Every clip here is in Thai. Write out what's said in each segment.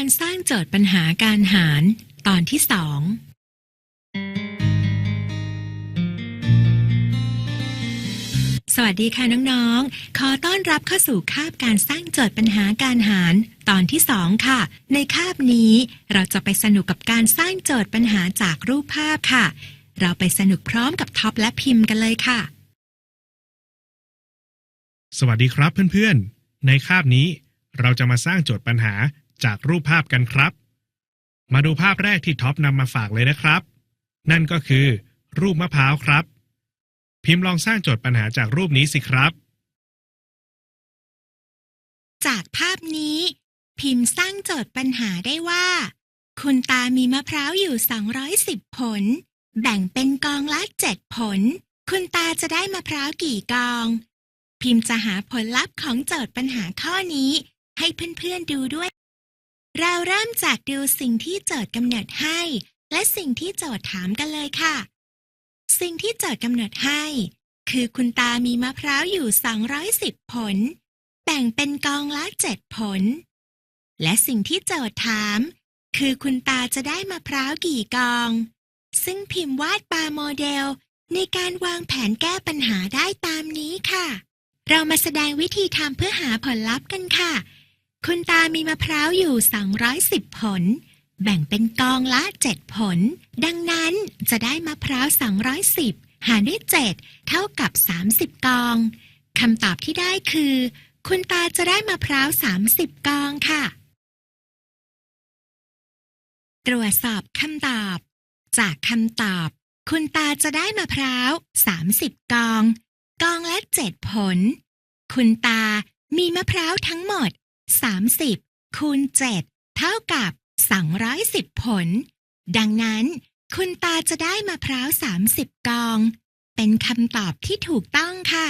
การสร้างโจทย์ปัญหาการหาร ตอนที่สองสวัสดีค่ะน้องๆ ขอต้อนรับเข้าสู่คาบการสร้างโจทย์ปัญหาการหาร ตอนที่สองค่ะ ในคาบนี้เราจะไปสนุกกับการสร้างโจทย์ปัญหาจากรูปภาพค่ะ เราไปสนุกพร้อมกับท็อปและพิมพ์กันเลยค่ะ สวัสดีครับเพื่อนๆ ในคาบนี้เราจะมาสร้างโจทย์ปัญหา จากรูปภาพกันครับ มาดูภาพแรกที่ท็อปนำมาฝากเลยนะครับ นั่นก็คือ รูปมะพร้าวครับ พิมพ์ลองสร้างโจทย์ปัญหาจากรูปนี้สิครับ จากภาพนี้ พิมพ์สร้างโจทย์ปัญหาได้ว่า คุณตามีมะพร้าวอยู่ 210 ผล แบ่งเป็นกองละ7ผล คุณตาจะได้มะพร้าวกี่กอง พิมพ์จะหาผลลัพธ์ของโจทย์ปัญหาข้อนี้ให้เพื่อนๆดูด้วย เราเริ่มจากดูสิ่งที่โจทย์กำหนดให้ และสิ่งที่โจทย์ถามกันเลยค่ะ สิ่งที่โจทย์กำหนดให้ คือคุณตามีมะพร้าวอยู่ 210 ผล แบ่งเป็นกองละเจ็ดผล และสิ่งที่โจทย์ถาม คือคุณตาจะได้มะพร้าวกี่กอง ซึ่งพิมพ์วาดปาโมเดล ในการวางแผนแก้ปัญหาได้ตามนี้ค่ะ เรามาแสดงวิธีทำเพื่อหาผลลัพธ์กันค่ะ คุณตามีมะพร้าวอยู่ 210 ผล แบ่งเป็นกองละ 7 ผล ดังนั้นจะได้มะพร้าว 210 หารด้วย 7 เท่ากับ 30 กอง คำตอบที่ได้คือ คุณตาจะได้มะพร้าว 30 กองค่ะ ตรวจสอบคำตอบ จากคำตอบ คุณตาจะได้มะพร้าว 30 กอง กองละ 7 ผล คุณตามีมะพร้าวทั้งหมด 30 คูณ 7 เท่ากับ 210 ผล ดังนั้น คุณตาจะได้มะพร้าว 30 กอง เป็นคำตอบที่ถูกต้องค่ะ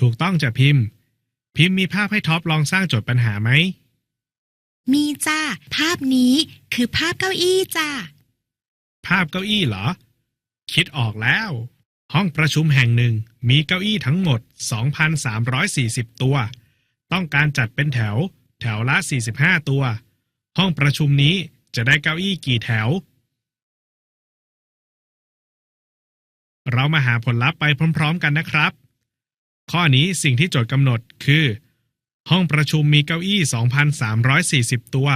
ถูกต้องจะพิมพ์ พิมพ์มีภาพให้ท็อปลองสร้างโจทย์ปัญหาไหม มีจ้า ภาพนี้คือภาพเก้าอี้จ้า ภาพเก้าอี้เหรอ คิดออกแล้ว ห้องประชุมแห่งหนึ่งมีเก้าอี้ทั้งหมด 2,340 ตัว ต้องการจัดเป็นแถว แถวละ 45 ตัว ห้องประชุมนี้จะได้เก้าอี้กี่แถว เรามาหาผลลัพธ์ไปพร้อม ๆ กันนะครับ ข้อนี้สิ่งที่โจทย์กำหนดคือ ห้องประชุมมีเก้าอี้ 2,340 ตัว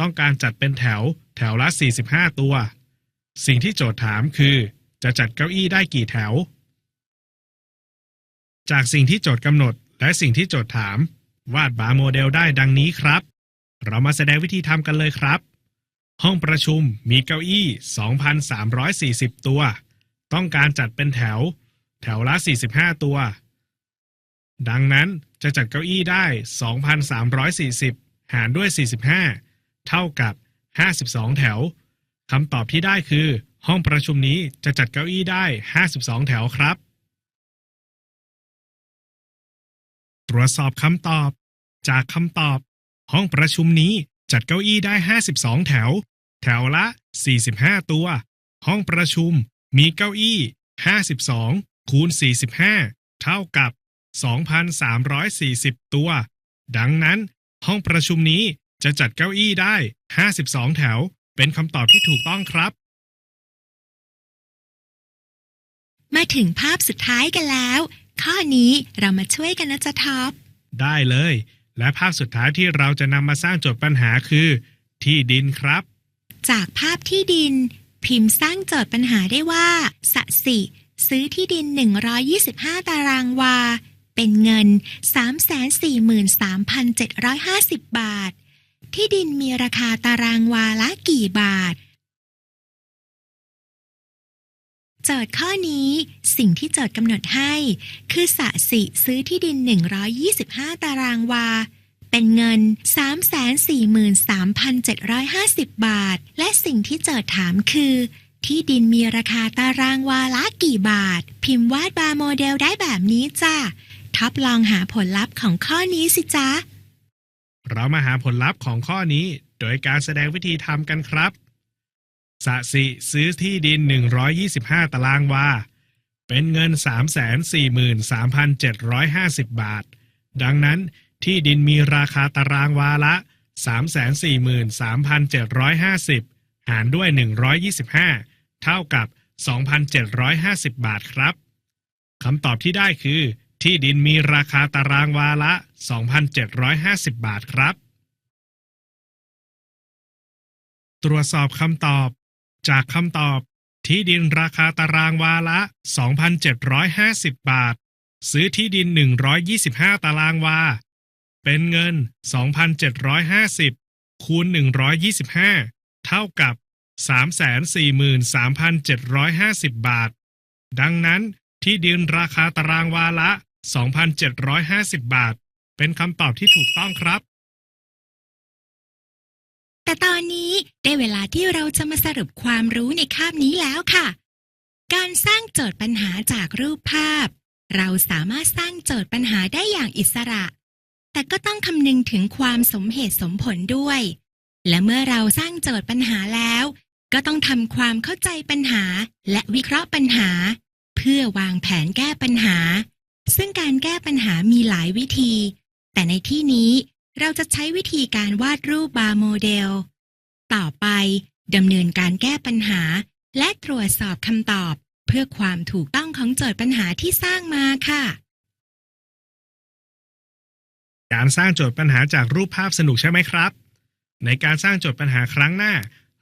ต้องการจัดเป็นแถว แถวละ 45 ตัว สิ่งที่โจทย์ถามคือ จะจัดเก้าอี้ได้กี่แถว จากสิ่งที่โจทย์กำหนดและสิ่งที่โจทย์ถาม วาดบาร์โมเดลได้ดังนี้ครับ เรามาแสดงวิธีทำกันเลยครับ ห้องประชุมมีเก้าอี้ 2,340 ตัว ต้องการจัดเป็นแถว แถวละ 45 ตัว ดังนั้นจะจัดเก้าอี้ได้ 2,340 หารด้วย 45 เท่ากับ 52 แถวคำตอบที่ได้คือ ห้องประชุมนี้จะจัดเก้าอี้ได้ 52 แถวครับ ตรวจสอบคำตอบ จากคำตอบ ห้องประชุมนี้จัดเก้าอี้ได้ 52 แถว แถวละ 45 ตัว ห้องประชุมมีเก้าอี้ 52 คูณ 45 เท่ากับ 2,340 ตัว ดังนั้น ห้องประชุมนี้จะจัดเก้าอี้ได้ 52 แถว เป็นคำตอบที่ถูกต้องครับ มาถึงภาพสุดท้ายกันแล้ว ข้อนี้เรามาช่วยกันนะจ๊ะท็อป ได้เลย และภาพสุดท้ายที่เราจะนำมาสร้างโจทย์ปัญหาคือ ที่ดินครับ จากภาพที่ดิน พิมพ์สร้างโจทย์ปัญหาได้ว่าสสิซื้อที่ดิน 125 ตารางวา เป็นเงิน 343,750 บาท ที่ดินมีราคาตารางวาละกี่บาท จทย์ข้อนี้สิ่งที่โจทย์กำหนดให้ คือสะสิซื้อที่ดิน 125 ตารางวา เป็นเงิน 343,750 บาท และสิ่งที่โจทย์ถามคือ ที่ดินมีราคาตารางวาละกี่บาท พิมพ์วาดบาร์โมเดลได้แบบนี้จ้ะท็อปลองหาผลลัพธ์ของข้อนี้สิจ๊ะ เรามาหาผลลัพธ์ของข้อนี้ โดยการแสดงวิธีทำกันครับ สะสิซื้อที่ดิน 125 ตารางวา เป็นเงิน 343,750 บาท ดังนั้นที่ดินมีราคาตารางวาละ 343,750 หารด้วย 125 เท่ากับ 2,750 บาทครับ คำตอบที่ได้คือ ที่ดินมีราคาตารางวาละ 2,750 บาทครับ ตรวจสอบคำตอบ จากคำตอบ ที่ดินราคาตารางวาละ 2,750 บาท ซื้อที่ดิน 125 ตารางวา เป็นเงิน 2,750 คูณ 125 เท่ากับ 343,750 บาท ดังนั้นที่ดินราคาตารางวาละ 2,750 บาท เป็นคำตอบที่ถูกต้องครับ แต่ตอนนี้ได้เวลาที่เราจะมาสรุปความรู้ในคาบนี้แล้วค่ะ การสร้างโจทย์ปัญหาจากรูปภาพ เราสามารถสร้างโจทย์ปัญหาได้อย่างอิสระ แต่ก็ต้องคำนึงถึงความสมเหตุสมผลด้วย และเมื่อเราสร้างโจทย์ปัญหาแล้ว ก็ต้องทำความเข้าใจปัญหาและวิเคราะห์ปัญหา เพื่อวางแผนแก้ปัญหา ซึ่งการแก้ปัญหามีหลายวิธี แต่ในที่นี้ เราจะใช้วิธีการวาดรูปบาร์โมเดล ต่อไปดำเนินการแก้ปัญหา และตรวจสอบคำตอบ เพื่อความถูกต้องของโจทย์ปัญหาที่สร้างมาค่ะ การสร้างโจทย์ปัญหาจากรูปภาพสนุกใช่ไหมครับ ในการสร้างโจทย์ปัญหาครั้งหน้า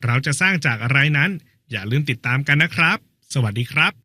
เราจะสร้างจากอะไรนั้น อย่าลืมติดตามกันนะครับ สวัสดีครับ